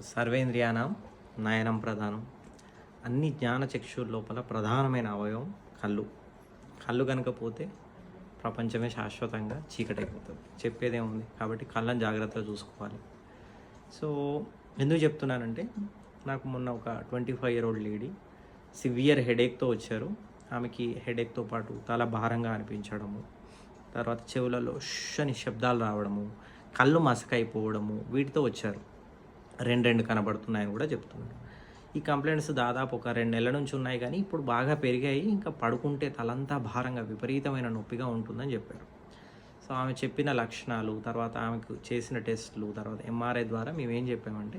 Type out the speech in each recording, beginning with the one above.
సర్వేంద్రియానం నయనం ప్రధానం. అన్ని జ్ఞాన చక్షుల లోపల ప్రధానమైన అవయవం కళ్ళు. కళ్ళు కనుక పోతే ప్రపంచమే శాశ్వతంగా చీకటైపోతుంది. చెప్పేదేముంది కాబట్టి కళ్ళని జాగ్రత్తగా చూసుకోవాలి. సో ఎందుకు చెప్తున్నానంటే నాకు మొన్న ఒక twenty five year old lady severe హెడేక్తో వచ్చారు. ఆమెకి హెడేక్తో పాటు తల భారంగా అనిపించడము తర్వాత చెవులలో అని శబ్దాలు రావడము కళ్ళు మసకైపోవడము వీటితో వచ్చారు. రెండు రెండు కనబడుతున్నాయని కూడా చెప్తున్నాడు ఈ కంప్లైంట్స్ దాదాపు ఒక రెండు నెలల నుంచి ఉన్నాయి కానీ ఇప్పుడు బాగా పెరిగాయి. ఇంకా పడుకుంటే తలంతా భారంగా విపరీతమైన నొప్పిగా ఉంటుందని చెప్పారు. సో ఆమె చెప్పిన లక్షణాలు తర్వాత ఆమెకు చేసిన టెస్ట్లు తర్వాత ఎంఆర్ఐ ద్వారా మేము ఏం చెప్పామంటే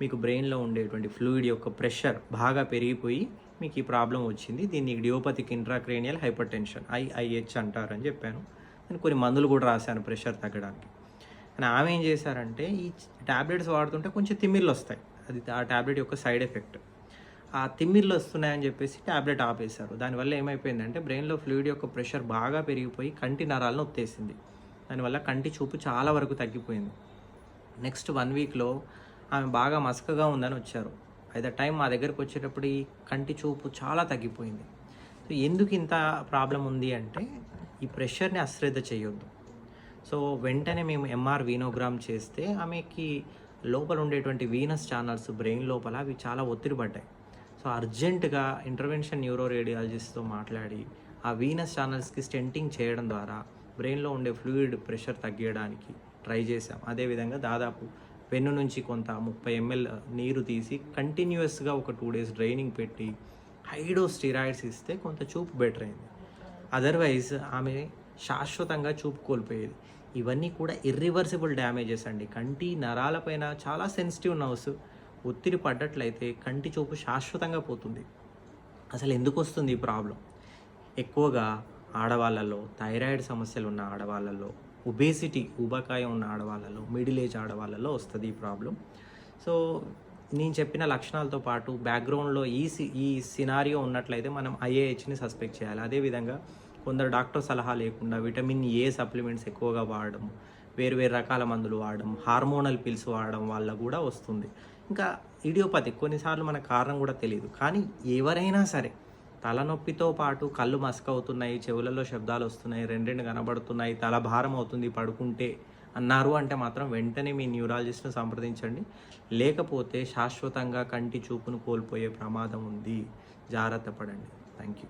మీకు బ్రెయిన్లో ఉండేటువంటి ఫ్లూయిడ్ యొక్క ప్రెషర్ బాగా పెరిగిపోయి మీకు ఈ ప్రాబ్లం వచ్చింది. దీన్ని డియోపతికి ఇంట్రాక్రేనియల్ హైపర్ టెన్షన్ ఐఐహెచ్ అంటారని చెప్పాను. నేను కొన్ని మందులు కూడా రాశాను ప్రెషర్ తగ్గడానికి. కానీ ఆమె ఏం చేశారంటే ఈ ట్యాబ్లెట్స్ వాడుతుంటే కొంచెం తిమ్మిర్లు వస్తాయి. అది ఆ ట్యాబ్లెట్ యొక్క సైడ్ ఎఫెక్ట్. ఆ తిమ్మిర్లు వస్తున్నాయని చెప్పేసి ట్యాబ్లెట్ ఆపేశారు. దానివల్ల ఏమైపోయిందంటే బ్రెయిన్లో ఫ్లూయిడ్ యొక్క ప్రెషర్ బాగా పెరిగిపోయి కంటి నరాలను ఒత్తేసింది. దానివల్ల కంటి చూపు చాలా వరకు తగ్గిపోయింది. నెక్స్ట్ వన్ వీక్లో ఆమె బాగా మసకగా ఉందని వచ్చారు. అయితే టైం మా దగ్గరకు వచ్చేటప్పుడు ఈ కంటి చూపు చాలా తగ్గిపోయింది. సో ఎందుకు ఇంత ప్రాబ్లం ఉంది అంటే ఈ ప్రెషర్ని అశ్రద్ధ చేయొద్దు. సో వెంటనే మేము ఎంఆర్ వీనోగ్రామ్ చేస్తే ఆమెకి లోపల ఉండేటువంటి వీనస్ ఛానల్స్ బ్రెయిన్ లోపల అవి చాలా ఒత్తిడి పడ్డాయి. సో అర్జెంటుగా ఇంటర్వెన్షన్ న్యూరో రేడియాలజిస్ట్తో మాట్లాడి ఆ వీనస్ ఛానల్స్కి స్టెంటింగ్ చేయడం ద్వారా బ్రెయిన్లో ఉండే ఫ్లూయిడ్ ప్రెషర్ తగ్గించడానికి ట్రై చేసాం అదేవిధంగా దాదాపు వెన్ను నుంచి కొంత ముప్పై ఎంఎల్ నీరు తీసి కంటిన్యూస్గా ఒక టూ డేస్ డ్రైనింగ్ పెట్టి హైడో స్టిరాయిడ్స్ ఇస్తే కొంత చూపు బెటర్ అయింది. అదర్వైజ్ ఆమె శాశ్వతంగా చూపు కోల్పోయేది. ఇవన్నీ కూడా ఇర్రివర్సిబుల్ డ్యామేజెస్ అండి. కంటి నరాలపైన చాలా సెన్సిటివ్ నర్వ్స్ ఒత్తిడి పడ్డట్లయితే కంటి చూపు శాశ్వతంగా పోతుంది. అసలు ఎందుకు వస్తుంది ఈ ప్రాబ్లం ఎక్కువగా ఆడవాళ్ళలో థైరాయిడ్ సమస్యలు ఉన్న ఆడవాళ్ళలో ఒబేసిటీ ఊబకాయం ఉన్న ఆడవాళ్ళలో మిడిల్ ఏజ్ ఆడవాళ్ళలో వస్తుంది ఈ ప్రాబ్లం సో నేను చెప్పిన లక్షణాలతో పాటు బ్యాక్గ్రౌండ్లో ఈ సి- ఈ సినారియో ఉన్నట్లయితే మనం ఐఏహెచ్ని సస్పెక్ట్ చేయాలి. అదేవిధంగా కొందరు డాక్టర్ సలహా లేకుండా విటమిన్ ఏ సప్లిమెంట్స్ ఎక్కువగా వాడడం వేరు వేరు రకాల మందులు వాడడం హార్మోనల్ పిల్స్ వాడడం వల్ల కూడా వస్తుంది. ఇంకా ఇడియోపతి కొన్నిసార్లు మనకు కారణం కూడా తెలియదు. కానీ ఎవరైనా సరే తలనొప్పితో పాటు కళ్ళు మసకవుతున్నాయి చెవులలో శబ్దాలు వస్తున్నాయి రెండు రెండు కనబడుతున్నాయి తల భారం అవుతుంది పడుకుంటే అన్నారు అంటే మాత్రం వెంటనే మీ న్యూరాలజిస్ట్ను సంప్రదించండి. లేకపోతే శాశ్వతంగా కంటి చూపును కోల్పోయే ప్రమాదం ఉంది. జాగ్రత్త పడండి. Thank you